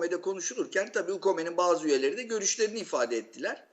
UKOME'de konuşulurken tabii UKOME'nin bazı üyeleri de görüşlerini ifade ettiler.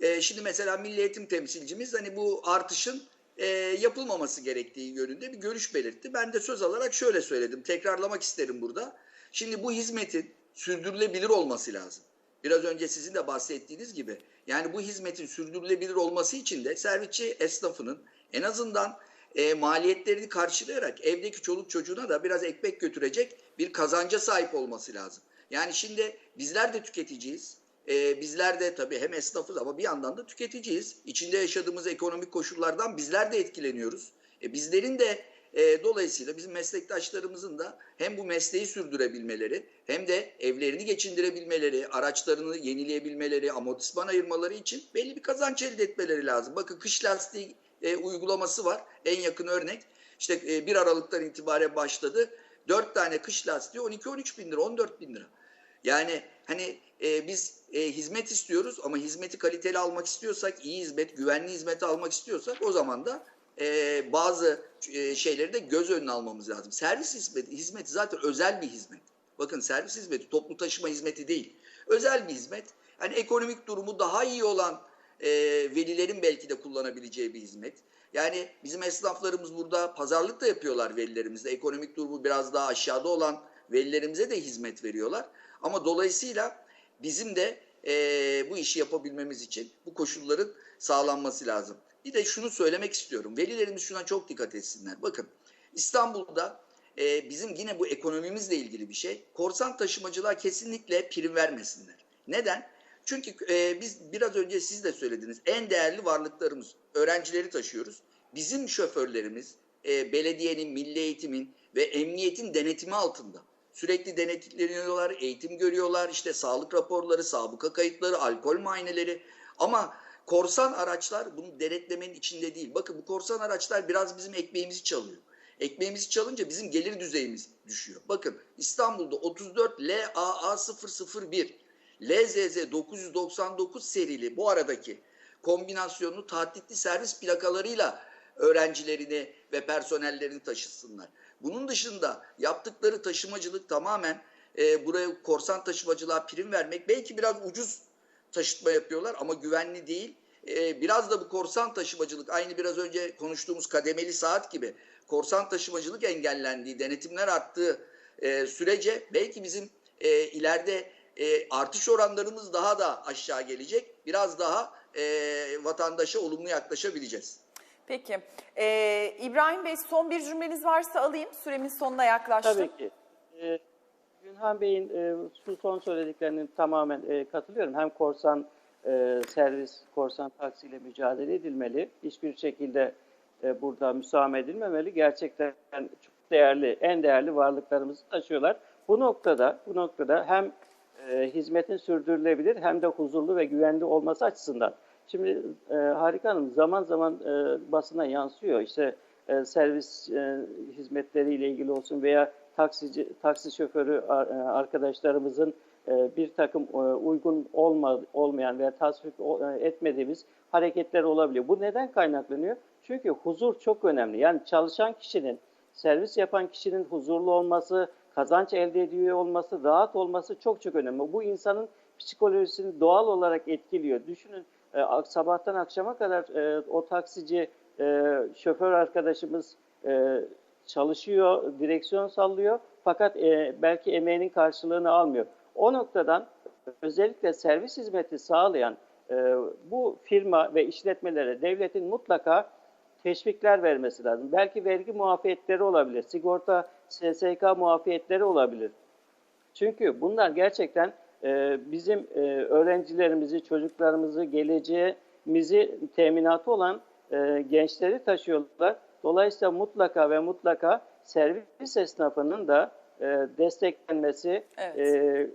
E, şimdi mesela Milli Eğitim temsilcimiz hani bu artışın e, yapılmaması gerektiği yönünde bir görüş belirtti. Ben de söz alarak şöyle söyledim. Tekrarlamak isterim burada. Şimdi bu hizmetin sürdürülebilir olması lazım. Biraz önce sizin de bahsettiğiniz gibi. Yani bu hizmetin sürdürülebilir olması için de servisçi esnafının en azından e, maliyetlerini karşılayarak evdeki çoluk çocuğuna da biraz ekmek götürecek bir kazanca sahip olması lazım. Yani şimdi bizler de tüketiciyiz. E, bizler de tabii hem esnafız ama bir yandan da tüketiciyiz. İçinde yaşadığımız ekonomik koşullardan bizler de etkileniyoruz. E, bizlerin de e, dolayısıyla bizim meslektaşlarımızın da hem bu mesleği sürdürebilmeleri hem de evlerini geçindirebilmeleri, araçlarını yenileyebilmeleri, amortisman ayırmaları için belli bir kazanç elde etmeleri lazım. Bakın kış lastiği e, uygulaması var. En yakın örnek. İşte e, 1 Aralık'tan itibaren başladı. 4 tane kış lastiği 12-13 bin lira, 14 bin lira. Yani hani e, biz e, hizmet istiyoruz ama hizmeti kaliteli almak istiyorsak, iyi hizmet, güvenli hizmet almak istiyorsak o zaman da e, bazı e, şeyleri de göz önüne almamız lazım. Servis hizmeti, hizmeti zaten özel bir hizmet. Bakın servis hizmeti toplu taşıma hizmeti değil. Özel bir hizmet. Hani ekonomik durumu daha iyi olan e, velilerin belki de kullanabileceği bir hizmet. Yani bizim esnaflarımız burada pazarlık da yapıyorlar velilerimizle. Ekonomik durumu biraz daha aşağıda olan velilerimize de hizmet veriyorlar. Ama dolayısıyla bizim de e, bu işi yapabilmemiz için bu koşulların sağlanması lazım. Bir de şunu söylemek istiyorum. Velilerimiz şuna çok dikkat etsinler. Bakın İstanbul'da e, bizim yine bu ekonomimizle ilgili bir şey. Korsan taşımacılığa kesinlikle prim vermesinler. Neden? Çünkü e, biz biraz önce siz de söylediniz. En değerli varlıklarımız öğrencileri taşıyoruz. Bizim şoförlerimiz e, belediyenin, milli eğitimin ve emniyetin denetimi altında. Sürekli denetleniyorlar, eğitim görüyorlar, işte sağlık raporları, sabıka kayıtları, alkol muayeneleri. Ama korsan araçlar bunu denetlemenin içinde değil. Bakın bu korsan araçlar biraz bizim ekmeğimizi çalıyor. Ekmeğimizi çalınca bizim gelir düzeyimiz düşüyor. Bakın İstanbul'da 34 LAA 001 LZZ 999 serili bu aradaki kombinasyonlu tahtitli servis plakalarıyla öğrencilerini ve personellerini taşısınlar. Bunun dışında yaptıkları taşımacılık tamamen e, buraya korsan taşımacılığa prim vermek. Belki biraz ucuz taşıtma yapıyorlar ama güvenli değil. E, biraz da bu korsan taşımacılık aynı biraz önce konuştuğumuz kademeli saat gibi korsan taşımacılık engellendiği, denetimler arttığı e, sürece belki bizim e, ileride e, artış oranlarımız daha da aşağı gelecek. Biraz daha e, vatandaşa olumlu yaklaşabileceğiz. Peki. Ee, İbrahim Bey son bir cümleniz varsa alayım. Süremiz sonuna yaklaştık. Tabii ki. Ee, Günhan Bey'in e, şu son söylediklerinin tamamen e, katılıyorum. Hem korsan e, servis, korsan taksiyle mücadele edilmeli. Hiçbir şekilde e, burada müsamaha edilmemeli. Gerçekten çok değerli, en değerli varlıklarımızı taşıyorlar. Bu noktada, bu noktada hem hizmetin sürdürülebilir hem de huzurlu ve güvenli olması açısından. Şimdi e, Harika Hanım zaman zaman e, basına yansıyor. İşte e, servis e, hizmetleriyle ilgili olsun veya taksici, taksi şoförü e, arkadaşlarımızın e, bir takım e, uygun olma, olmayan veya tasvip etmediğimiz hareketler olabiliyor. Bu neden kaynaklanıyor? Çünkü huzur çok önemli. Yani çalışan kişinin, servis yapan kişinin huzurlu olması, kazanç elde ediyor olması, rahat olması çok çok önemli. Bu insanın psikolojisini doğal olarak etkiliyor. Düşünün e, sabahtan akşama kadar e, o taksici, e, şoför arkadaşımız e, çalışıyor, direksiyon sallıyor fakat e, belki emeğinin karşılığını almıyor. O noktadan özellikle servis hizmeti sağlayan e, bu firma ve işletmelere devletin mutlaka teşvikler vermesi lazım. Belki vergi muafiyetleri olabilir, sigorta, SSK muafiyetleri olabilir. Çünkü bunlar gerçekten e, bizim e, öğrencilerimizi, çocuklarımızı, geleceğimizi teminatı olan e, gençleri taşıyorlar. Dolayısıyla mutlaka ve mutlaka servis esnafının da e, desteklenmesi, Evet. e,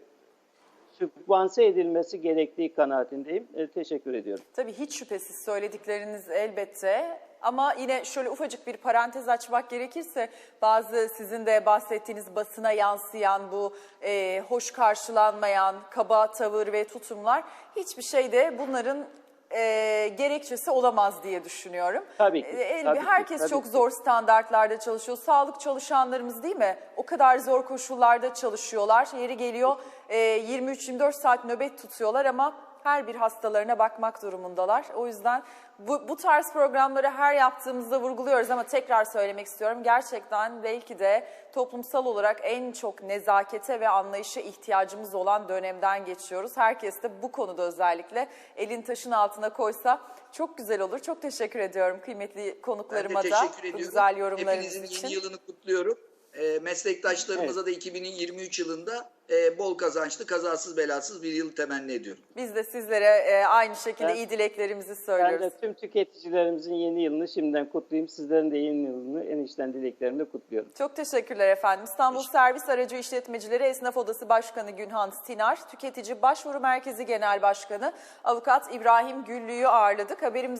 sübvanse edilmesi gerektiği kanaatindeyim. E, teşekkür ediyorum. Tabii hiç şüphesiz söyledikleriniz elbette ama yine şöyle ufacık bir parantez açmak gerekirse bazı sizin de bahsettiğiniz basına yansıyan bu e, hoş karşılanmayan kaba tavır ve tutumlar hiçbir şeyde bunların e, gerekçesi olamaz diye düşünüyorum. Tabii ki, E, tabii ki, herkes tabii çok ki. zor standartlarda çalışıyor. Sağlık çalışanlarımız değil mi? O kadar zor koşullarda çalışıyorlar. Yeri geliyor e, 23-24 saat nöbet tutuyorlar ama her bir hastalarına bakmak durumundalar. O yüzden bu, bu tarz programları her yaptığımızda vurguluyoruz ama tekrar söylemek istiyorum. Gerçekten belki de toplumsal olarak en çok nezakete ve anlayışa ihtiyacımız olan dönemden geçiyoruz. Herkes de bu konuda özellikle elin taşın altına koysa çok güzel olur. Çok teşekkür ediyorum kıymetli Ben de konuklarıma da teşekkür bu ediyorum. güzel yorumlarınız Hepinizin için. yeni yılını kutluyorum. E, meslektaşlarımıza da 2023 yılında e, bol kazançlı, kazasız belasız bir yıl temenni ediyorum. Biz de sizlere e, aynı şekilde Ben- iyi dileklerimizi Ben söylüyoruz. de tüm tüketicilerimizin yeni yılını şimdiden kutlayayım. Sizlerin de yeni yılını en içten dileklerimle kutluyorum. Çok teşekkürler efendim. İstanbul Servis Aracı İşletmecileri Esnaf Odası Başkanı Günhan Stinar, Tüketici Başvuru Merkezi Genel Başkanı Avukat İbrahim Güllü'yü ağırladık. Haberimiz